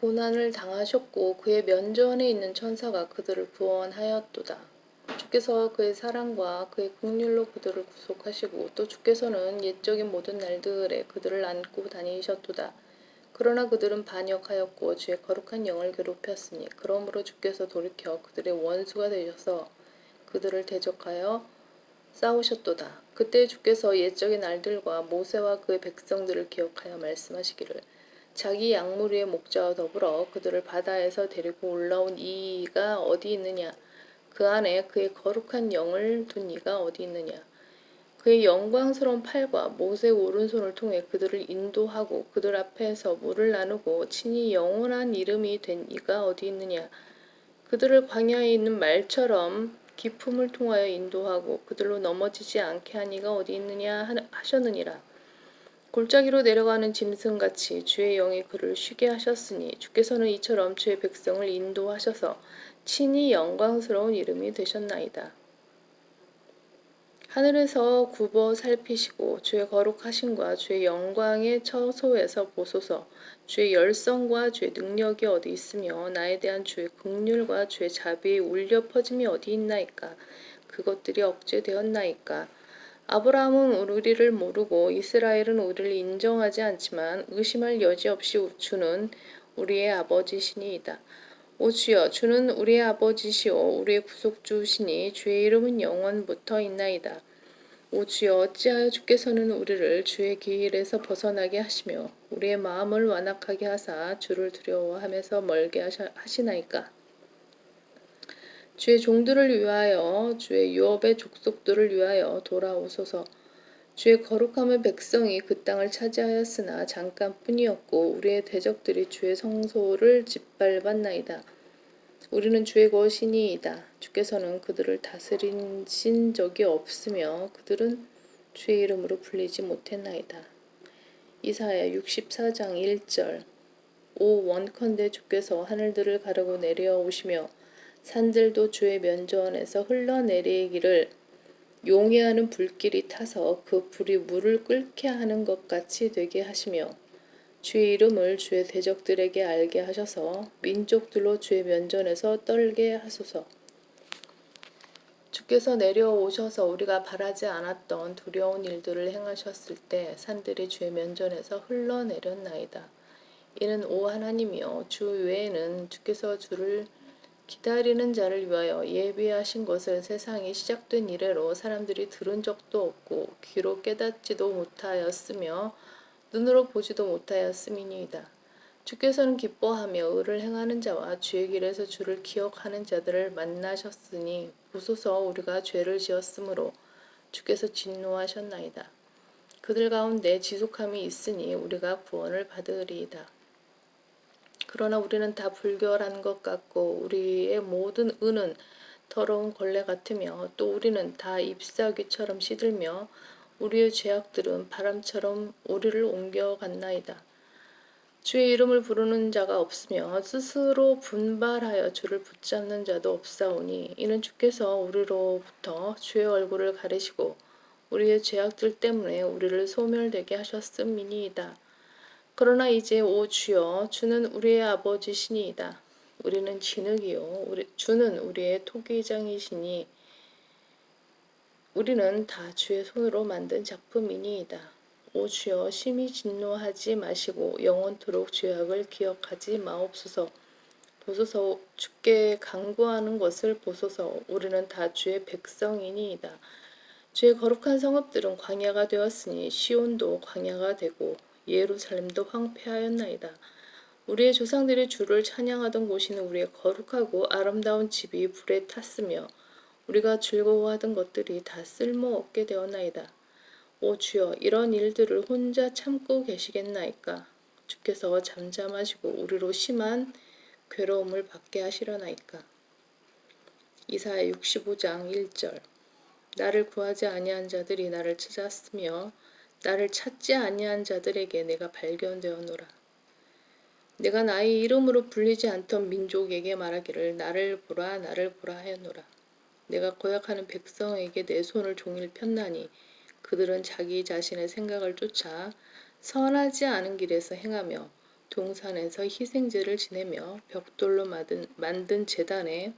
고난을 당하셨고 그의 면전에 있는 천사가 그들을 구원하였도다. 주께서 그의 사랑과 그의 국률로 그들을 구속하시고 또 주께서는 옛적인 모든 날들에 그들을 안고 다니셨도다. 그러나 그들은 반역하였고 주의 거룩한 영을 괴롭혔으니 그러므로 주께서 돌이켜 그들의 원수가 되셔서 그들을 대적하여 싸우셨도다. 그때 주께서 옛적의 날들과 모세와 그의 백성들을 기억하여 말씀하시기를 자기 양무리의 목자와 더불어 그들을 바다에서 데리고 올라온 이가 어디 있느냐? 그 안에 그의 거룩한 영을 둔 이가 어디 있느냐? 그의 영광스러운 팔과 모세 오른손을 통해 그들을 인도하고 그들 앞에서 물을 나누고 친히 영원한 이름이 된 이가 어디 있느냐? 그들을 광야에 있는 말처럼 기품을 통하여 인도하고 그들로 넘어지지 않게 한 이가 어디 있느냐 하- 하셨느니라 골짜기로 내려가는 짐승같이 주의 영이 그를 쉬게 하셨으니 주께서는 이처럼 주의 백성을 인도하셔서 친히 영광스러운 이름이 되셨나이다. 하늘에서 굽어 살피시고 주의 거룩하심과 주의 영광의 처소에서 보소서. 주의 열성과 주의 능력이 어디 있으며 나에 대한 주의 긍휼과 주의 자비의 울려 퍼짐이 어디 있나이까? 그것들이 억제되었나이까 아브라함은 우리를 모르고 이스라엘은 우리를 인정하지 않지만 의심할 여지 없이 주는 우리의 아버지시니이다. 오 주여 주는 우리의 아버지시오 우리의 구속주시니 주의 이름은 영원부터 있나이다. 오 주여 어찌하여 주께서는 우리를 주의 길에서 벗어나게 하시며 우리의 마음을 완악하게 하사 주를 두려워하면서 멀게 하시나이까 주의 종들을 위하여 주의 유업의 족속들을 위하여 돌아오소서 주의 거룩함의 백성이 그 땅을 차지하였으나 잠깐뿐이었고 우리의 대적들이 주의 성소를 짓밟았나이다. 우리는 주의 것이니이다. 주께서는 그들을 다스리신 적이 없으며 그들은 주의 이름으로 불리지 못했나이다. 이사야 64장 1절 오 원컨대 주께서 하늘들을 가르고 내려오시며 산들도 주의 면전에서 흘러내리기를 용해하는 불길이 타서 그 불이 물을 끓게 하는 것 같이 되게 하시며 주의 이름을 주의 대적들에게 알게 하셔서 민족들로 주의 면전에서 떨게 하소서. 주께서 내려오셔서 우리가 바라지 않았던 두려운 일들을 행하셨을 때 산들이 주의 면전에서 흘러내렸나이다. 이는 오 하나님이여 주 외에는 주께서 주를 기다리는 자를 위하여 예비하신 것을 세상이 시작된 이래로 사람들이 들은 적도 없고 귀로 깨닫지도 못하였으며 눈으로 보지도 못하였음이니이다. 주께서는 기뻐하며 의를 행하는 자와 주의 길에서 주를 기억하는 자들을 만나셨으니 보소서 우리가 죄를 지었으므로 주께서 진노하셨나이다. 그들 가운데 지속함이 있으니 우리가 구원을 받으리이다. 그러나 우리는 다 불결한 것 같고 우리의 모든 은은 더러운 걸레 같으며 또 우리는 다 잎사귀처럼 시들며 우리의 죄악들은 바람처럼 우리를 옮겨갔나이다. 주의 이름을 부르는 자가 없으며 스스로 분발하여 주를 붙잡는 자도 없사오니 이는 주께서 우리로부터 주의 얼굴을 가리시고 우리의 죄악들 때문에 우리를 소멸되게 하셨음이니이다. 그러나 이제 오 주여 주는 우리의 아버지시니이다. 우리는 진흙이요 우리, 주는 우리의 토기장이시니 우리는 다 주의 손으로 만든 작품이니이다. 오 주여 심히 진노하지 마시고 영원토록 죄악을 기억하지 마옵소서. 보소서 주께 강구하는 것을 보소서 우리는 다 주의 백성이니이다. 주의 거룩한 성읍들은 광야가 되었으니 시온도 광야가 되고 예루살렘도 황폐하였나이다. 우리의 조상들이 주를 찬양하던 곳이는 우리의 거룩하고 아름다운 집이 불에 탔으며 우리가 즐거워하던 것들이 다 쓸모없게 되었나이다. 오 주여 이런 일들을 혼자 참고 계시겠나이까? 주께서 잠잠하시고 우리로 심한 괴로움을 받게 하시려나이까? 이사야 65장 1절 나를 구하지 아니한 자들이 나를 찾았으며 나를 찾지 아니한 자들에게 내가 발견되었노라. 내가 나의 이름으로 불리지 않던 민족에게 말하기를 나를 보라 나를 보라 하였노라. 내가 고약하는 백성에게 내 손을 종일 폈나니 그들은 자기 자신의 생각을 쫓아 선하지 않은 길에서 행하며 동산에서 희생제를 지내며 벽돌로 만든, 만든 제단에